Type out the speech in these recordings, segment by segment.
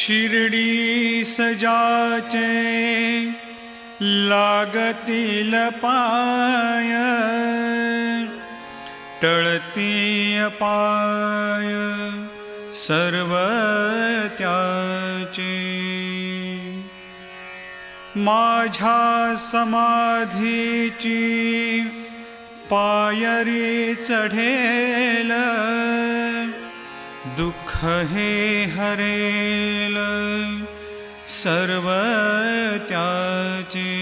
शिर्डी सजाचे लागतील पाय टळती पाय सर्व माझ्या समाधीची पायरी चढेल दुःख हे हरेल सर्व त्याचे.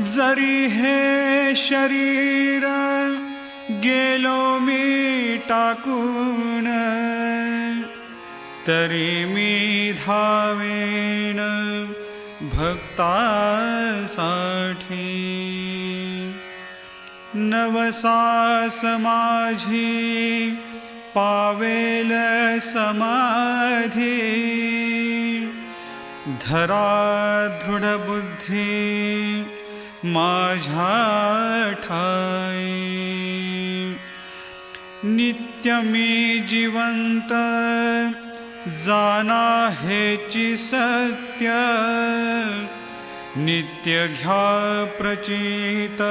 जरी हे शरीर गेलो मी टाकून तरी मी धावेन भक्तासाठी. नवसास माझी पावेल समाधी। धरा दृढ बुद्धी माझ्या ठाई। नित्य मी जिवंत जाना हेची सत्य। नित्य घ्या प्रचित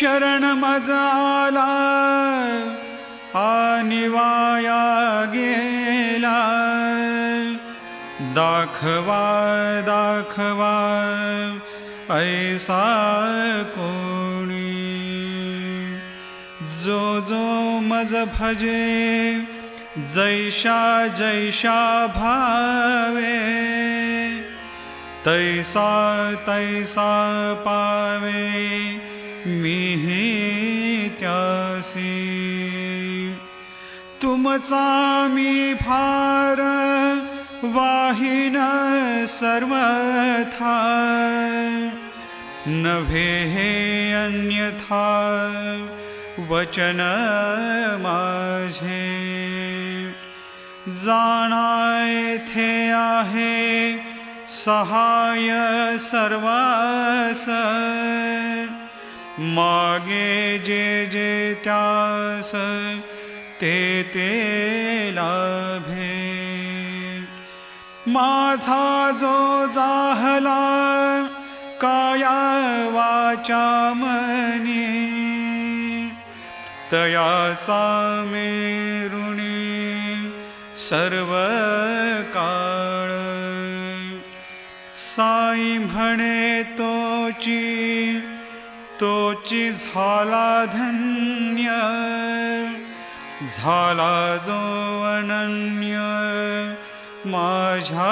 शरण मज आला आणि वाया गेला. दाखवा दाखवा ऐसा कोणी. जो जो मज भजे जैशा जैशा भावे तैसा तैसा पावे. मीही त्यासी. तुमचा मी फार वाहिन सर्वथा. नभे हे अन्यथा वचन माझे. जाणा येथे आहे सहाय सर्वास. मागे जे जे त्यास ते ते लाभे. माझा जो जाहला काया वाचा मने तयाचा मेरुणी सर्व काळ. साई म्हणे तोची तोची झाला धन्य झाला जो अनन्य माझ्या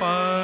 पा